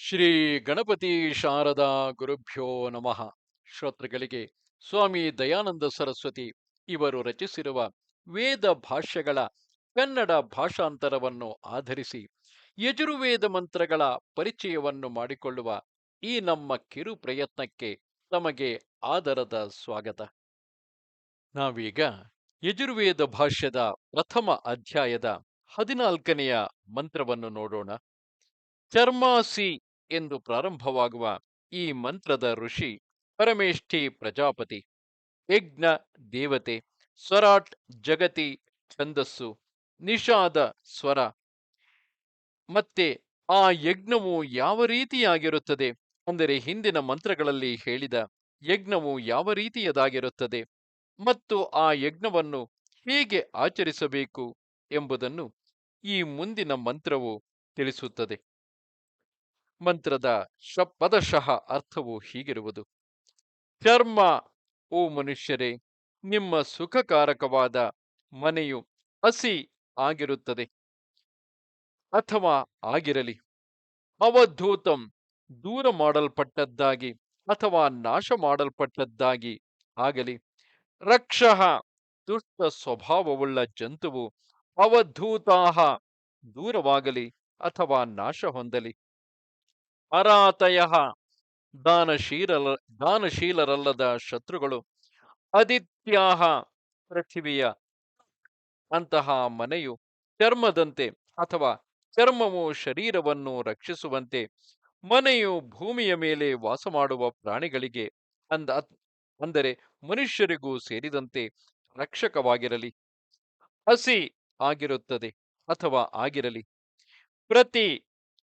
ಶ್ರೀ ಗಣಪತಿ ಶಾರದಾ ಗುರುಭ್ಯೋ ನಮಃ. ಶ್ರೋತೃಗಳಿಗೆ ಸ್ವಾಮಿ ದಯಾನಂದ ಸರಸ್ವತಿ ಇವರು ರಚಿಸಿರುವ ವೇದ ಭಾಷ್ಯಗಳ ಕನ್ನಡ ಭಾಷಾಂತರವನ್ನು ಆಧರಿಸಿ ಯಜುರ್ವೇದ ಮಂತ್ರಗಳ ಪರಿಚಯವನ್ನು ಮಾಡಿಕೊಳ್ಳುವ ಈ ನಮ್ಮ ಕಿರು ಪ್ರಯತ್ನಕ್ಕೆ ತಮಗೆ ಆದರದ ಸ್ವಾಗತ. ನಾವೀಗ ಯಜುರ್ವೇದ ಭಾಷ್ಯದ ಪ್ರಥಮ ಅಧ್ಯಾಯದ ಹದಿನಾಲ್ಕನೆಯ ಮಂತ್ರವನ್ನು ನೋಡೋಣ. ಚರ್ಮಾಸಿ ಎಂದು ಪ್ರಾರಂಭವಾಗುವ ಈ ಮಂತ್ರದ ಋಷಿ ಪರಮೇಷ್ಠಿ ಪ್ರಜಾಪತಿ, ಯಜ್ಞ ದೇವತೆ, ಸ್ವರಾಟ್ ಜಗತಿ ಛಂದಸ್ಸು, ನಿಷಾದ ಸ್ವರ. ಮತ್ತೆ ಆ ಯಜ್ಞವು ಯಾವ ರೀತಿಯಾಗಿರುತ್ತದೆ ಅಂದರೆ ಹಿಂದಿನ ಮಂತ್ರಗಳಲ್ಲಿ ಹೇಳಿದ ಯಜ್ಞವು ಯಾವ ರೀತಿಯದಾಗಿರುತ್ತದೆ ಮತ್ತು ಆ ಯಜ್ಞವನ್ನು ಹೇಗೆ ಆಚರಿಸಬೇಕು ಎಂಬುದನ್ನು ಈ ಮುಂದಿನ ಮಂತ್ರವು ತಿಳಿಸುತ್ತದೆ. ಮಂತ್ರದ ಪದಶಃ ಅರ್ಥವು ಹೀಗಿರುವುದು. ಚರ್ಮ ಓ ಮನುಷ್ಯರೇ, ನಿಮ್ಮ ಸುಖಕಾರಕವಾದ ಮನೆಯು ಹಸಿ ಆಗಿರುತ್ತದೆ. ಅಥವಾ ಆಗಿರಲಿ. ಅವಧೂತಂ ದೂರ ಮಾಡಲ್ಪಟ್ಟದ್ದಾಗಿ ಅಥವಾ ನಾಶ ಮಾಡಲ್ಪಟ್ಟದ್ದಾಗಿ ಆಗಲಿ. ರಕ್ಷಃ, ದುಷ್ಟ ಸ್ವಭಾವವುಳ್ಳ ಜಂತುವು ಅವಧೂತಾಹ ದೂರವಾಗಲಿ ಅಥವಾ ನಾಶ ಹೊಂದಲಿ. ಅರಾತಯ. ದಾನಶೀಲ ದಾನಶೀಲರಲ್ಲದ ಶತ್ರುಗಳು ಅದಿತ್ಯಾಹ ಪೃಥಿವಿಯ ಅಂತಹ ಮನೆಯು ಚರ್ಮದಂತೆ ಅಥವಾ ಚರ್ಮವು ಶರೀರವನ್ನು ರಕ್ಷಿಸುವಂತೆ ಮನೆಯು ಭೂಮಿಯ ಮೇಲೆ ವಾಸ ಮಾಡುವ ಪ್ರಾಣಿಗಳಿಗೆ ಅಂದ, ಅಂದರೆ ಮನುಷ್ಯರಿಗೂ ಸೇರಿದಂತೆ ರಕ್ಷಕವಾಗಿರಲಿ. ಹಸಿ ಆಗಿರುತ್ತದೆ ಅಥವಾ ಆಗಿರಲಿ. ಪ್ರತಿ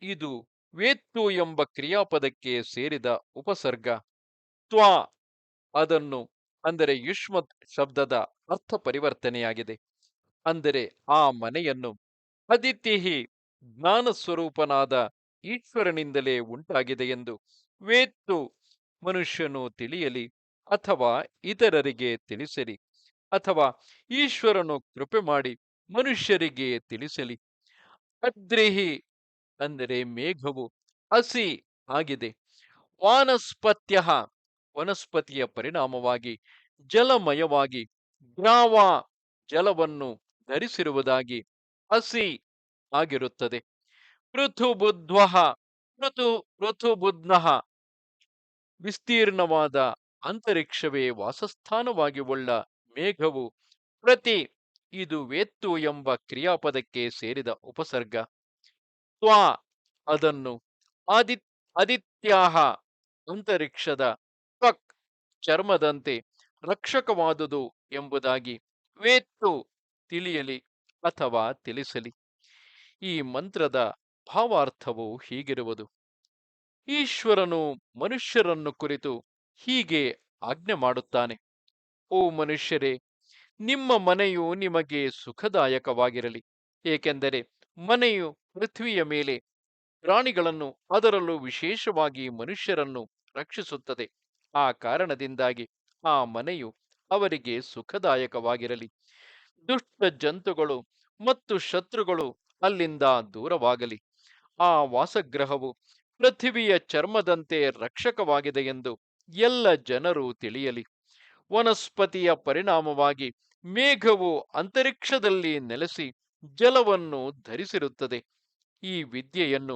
ಇದು ವೇತ್ತು ಎಂಬ ಕ್ರಿಯಾಪದಕ್ಕೆ ಸೇರಿದ ಉಪಸರ್ಗ, ತ್ವ ಅದನ್ನು ಅಂದರೆ ಯುಷ್ಮತ್ ಶಬ್ದದ ಅರ್ಥ ಪರಿವರ್ತನೆಯಾಗಿದೆ. ಅಂದರೆ ಆ ಮನೆಯನ್ನು ಅದಿತಿಹಿ ಜ್ಞಾನ ಸ್ವರೂಪನಾದ ಈಶ್ವರನಿಂದಲೇ ಉಂಟಾಗಿದೆ ಎಂದು ವೇತ್ತು ಮನುಷ್ಯನು ತಿಳಿಯಲಿ ಅಥವಾ ಇತರರಿಗೆ ತಿಳಿಸಲಿ ಅಥವಾ ಈಶ್ವರನು ಕೃಪೆ ಮಾಡಿ ಮನುಷ್ಯರಿಗೆ ತಿಳಿಸಲಿ. ಅದ್ರಿಹಿ ಅಂದರೆ ಮೇಘವು. ಹಸಿ ಆಗಿದೆ. ವಾನಸ್ಪತ್ಯ ವನಸ್ಪತಿಯ ಪರಿಣಾಮವಾಗಿ, ಜಲಮಯವಾಗಿ, ದ್ರಾವ ಜಲವನ್ನು ಧರಿಸಿರುವುದಾಗಿ ಹಸಿ ಆಗಿರುತ್ತದೆ. ಪೃಥುಬುದ್ಧ್ವ ಋತು ಪೃಥುಬುಧ್ನಃ ವಿಸ್ತೀರ್ಣವಾದ ಅಂತರಿಕ್ಷವೇ ವಾಸಸ್ಥಾನವಾಗಿ ಉಳ್ಳ ಮೇಘವು ಪ್ರತಿ ಇದು ವೇತ್ತು ಎಂಬ ಕ್ರಿಯಾಪದಕ್ಕೆ ಸೇರಿದ ಉಪಸರ್ಗ. ತ್ವಾ ಅದನ್ನು ಆದಿ, ಆದಿತ್ಯಾಹ ಅಂತರಿಕ್ಷದ ತ್ವಕ್ ಚರ್ಮದಂತೆ ರಕ್ಷಕವಾದುದು ಎಂಬುದಾಗಿ ವೇತ್ತು ತಿಳಿಯಲಿ ಅಥವಾ ತಿಳಿಸಲಿ. ಈ ಮಂತ್ರದ ಭಾವಾರ್ಥವು ಹೀಗಿರುವುದು. ಈಶ್ವರನು ಮನುಷ್ಯರನ್ನು ಕುರಿತು ಹೀಗೆ ಆಜ್ಞೆ ಮಾಡುತ್ತಾನೆ. ಓ ಮನುಷ್ಯರೇ, ನಿಮ್ಮ ಮನೆಯು ನಿಮಗೆ ಸುಖದಾಯಕವಾಗಿರಲಿ, ಏಕೆಂದರೆ ಮನೆಯು ಪೃಥ್ವಿಯ ಮೇಲೆ ಪ್ರಾಣಿಗಳನ್ನು ಅದರಲ್ಲೂ ವಿಶೇಷವಾಗಿ ಮನುಷ್ಯರನ್ನು ರಕ್ಷಿಸುತ್ತದೆ. ಆ ಕಾರಣದಿಂದಾಗಿ ಆ ಮನೆಯು ಅವರಿಗೆ ಸುಖದಾಯಕವಾಗಿರಲಿ. ದುಷ್ಟ ಜಂತುಗಳು ಮತ್ತು ಶತ್ರುಗಳು ಅಲ್ಲಿಂದ ದೂರವಾಗಲಿ. ಆ ವಾಸಗ್ರಹವು ಪೃಥ್ವಿಯ ಚರ್ಮದಂತೆ ರಕ್ಷಕವಾಗಿದೆ ಎಂದು ಎಲ್ಲ ಜನರು ತಿಳಿಯಲಿ. ವನಸ್ಪತಿಯ ಪರಿಣಾಮವಾಗಿ ಮೇಘವು ಅಂತರಿಕ್ಷದಲ್ಲಿ ನೆಲೆಸಿ ಜಲವನ್ನು ಧರಿಸಿರುತ್ತದೆ. ಈ ವಿದ್ಯೆಯನ್ನು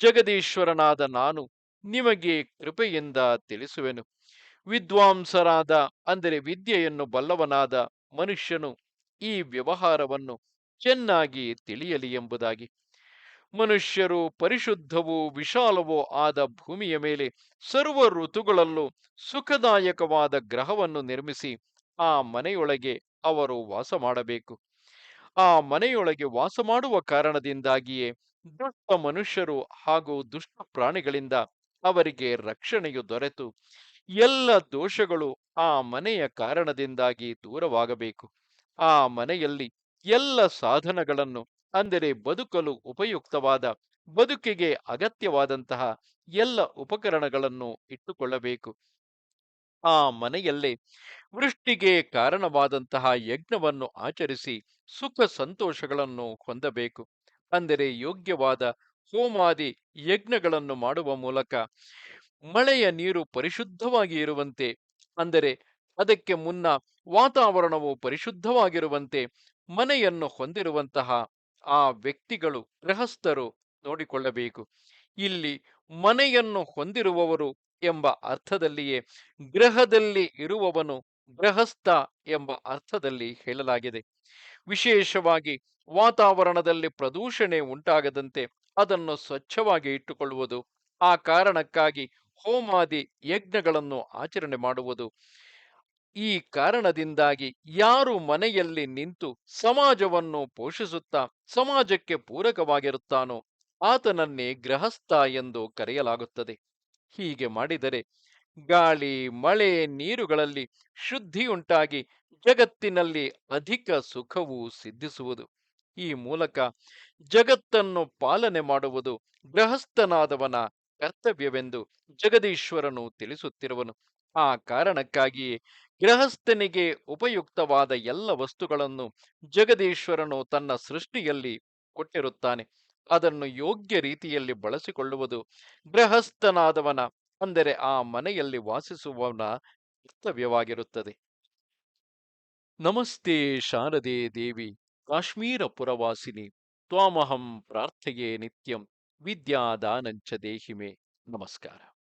ಜಗದೀಶ್ವರನಾದ ನಾನು ನಿಮಗೆ ಕೃಪೆಯಿಂದ ತಿಳಿಸುವೆನು. ವಿದ್ವಾಂಸರಾದ, ಅಂದರೆ ವಿದ್ಯೆಯನ್ನು ಬಲ್ಲವನಾದ ಮನುಷ್ಯನು ಈ ವ್ಯವಹಾರವನ್ನು ಚೆನ್ನಾಗಿ ತಿಳಿಯಲಿ ಎಂಬುದಾಗಿ. ಮನುಷ್ಯರು ಪರಿಶುದ್ಧವೂ ವಿಶಾಲವೋ ಆದ ಭೂಮಿಯ ಮೇಲೆ ಸರ್ವ ಋತುಗಳಲ್ಲೂ ಸುಖದಾಯಕವಾದ ಗ್ರಹವನ್ನು ನಿರ್ಮಿಸಿ ಆ ಮನೆಯೊಳಗೆ ಅವರು ವಾಸ ಮಾಡಬೇಕು ಆ ಮನೆಯೊಳಗೆ ವಾಸ ಮಾಡುವ ಕಾರಣದಿಂದಾಗಿಯೇ ದುಷ್ಟ ಮನುಷ್ಯರು ಹಾಗೂ ದುಷ್ಟ ಪ್ರಾಣಿಗಳಿಂದ ಅವರಿಗೆ ರಕ್ಷಣೆಯು ದೊರೆತು. ಎಲ್ಲ ದೋಷಗಳು ಆ ಮನೆಯ ಕಾರಣದಿಂದಾಗಿ ದೂರವಾಗಬೇಕು. ಆ ಮನೆಯಲ್ಲಿ ಎಲ್ಲ ಸಾಧನಗಳನ್ನು, ಅಂದರೆ ಬದುಕಲು ಉಪಯುಕ್ತವಾದ, ಬದುಕಿಗೆ ಅಗತ್ಯವಾದಂತಹ ಎಲ್ಲ ಉಪಕರಣಗಳನ್ನು ಇಟ್ಟುಕೊಳ್ಳಬೇಕು. ಆ ಮನೆಯಲ್ಲೇ ವೃಷ್ಟಿಗೆ ಕಾರಣವಾದಂತಹ ಯಜ್ಞವನ್ನು ಆಚರಿಸಿ ಸುಖ ಸಂತೋಷಗಳನ್ನು ಹೊಂದಬೇಕು. ಅಂದರೆ ಯೋಗ್ಯವಾದ ಹೋಮಾದಿ ಯಜ್ಞಗಳನ್ನು ಮಾಡುವ ಮೂಲಕ ಮಳೆಯ ನೀರು ಪರಿಶುದ್ಧವಾಗಿ ಇರುವಂತೆ, ಅಂದರೆ ಅದಕ್ಕೆ ಮುನ್ನ ವಾತಾವರಣವು ಪರಿಶುದ್ಧವಾಗಿರುವಂತೆ ಮನೆಯನ್ನು ಹೊಂದಿರುವಂತಹ ಆ ವ್ಯಕ್ತಿಗಳು, ಗೃಹಸ್ಥರು ನೋಡಿಕೊಳ್ಳಬೇಕು. ಇಲ್ಲಿ ಮನೆಯನ್ನು ಹೊಂದಿರುವವರು ಎಂಬ ಅರ್ಥದಲ್ಲಿಯೇ ಗ್ರಹದಲ್ಲಿ ಇರುವವನು ಗೃಹಸ್ಥ ಎಂಬ ಅರ್ಥದಲ್ಲಿ ಹೇಳಲಾಗಿದೆ. ವಿಶೇಷವಾಗಿ ವಾತಾವರಣದಲ್ಲಿ ಪ್ರದೂಷಣೆ ಉಂಟಾಗದಂತೆ ಅದನ್ನು ಸ್ವಚ್ಛವಾಗಿ ಇಟ್ಟುಕೊಳ್ಳುವುದು, ಆ ಕಾರಣಕ್ಕಾಗಿ ಹೋಮಾದಿ ಯಜ್ಞಗಳನ್ನು ಆಚರಣೆ ಮಾಡುವುದು. ಈ ಕಾರಣದಿಂದಾಗಿ ಯಾರು ಮನೆಯಲ್ಲಿ ನಿಂತು ಸಮಾಜವನ್ನು ಪೋಷಿಸುತ್ತಾ ಸಮಾಜಕ್ಕೆ ಪೂರಕವಾಗಿರುತ್ತಾನೋ ಆತನನ್ನೇ ಗೃಹಸ್ಥ ಎಂದು ಕರೆಯಲಾಗುತ್ತದೆ. ಹೀಗೆ ಮಾಡಿದರೆ ಗಾಳಿ, ಮಳೆ, ನೀರುಗಳಲ್ಲಿ ಶುದ್ಧಿಯುಂಟಾಗಿ ಜಗತ್ತಿನಲ್ಲಿ ಅಧಿಕ ಸುಖವು ಸಿದ್ಧಿಸುವುದು. ಈ ಮೂಲಕ ಜಗತ್ತನ್ನು ಪಾಲನೆ ಮಾಡುವುದು ಗೃಹಸ್ಥನಾದವನ ಕರ್ತವ್ಯವೆಂದು ಜಗದೀಶ್ವರನು ತಿಳಿಸುತ್ತಿರುವನು. ಆ ಕಾರಣಕ್ಕಾಗಿಯೇ ಗೃಹಸ್ಥನಿಗೆ ಉಪಯುಕ್ತವಾದ ಎಲ್ಲ ವಸ್ತುಗಳನ್ನು ಜಗದೀಶ್ವರನು ತನ್ನ ಸೃಷ್ಟಿಯಲ್ಲಿ ಕೊಟ್ಟಿರುತ್ತಾನೆ. ಅದನ್ನು ಯೋಗ್ಯ ರೀತಿಯಲ್ಲಿ ಬಳಸಿಕೊಳ್ಳುವುದು ಗೃಹಸ್ಥನಾದವನ ಅಂದರೆ ಆ ಮನೆಯಲ್ಲಿ ವಾಸಿಸುವವನ ಕರ್ತವ್ಯವಾಗಿರುತ್ತದೆ. ನಮಸ್ತೆ ಶಾರದೆ ದೇವಿ, ಕಾಶ್ಮೀರ ಪುರವಾಸಿನಿ, ತ್ವಾಮಹಂ ಪ್ರಾರ್ಥೆಯೇ ನಿತ್ಯಂ, ವಿದ್ಯಾದಾನಂಚ ದೇಹಿಮೆ. ನಮಸ್ಕಾರ.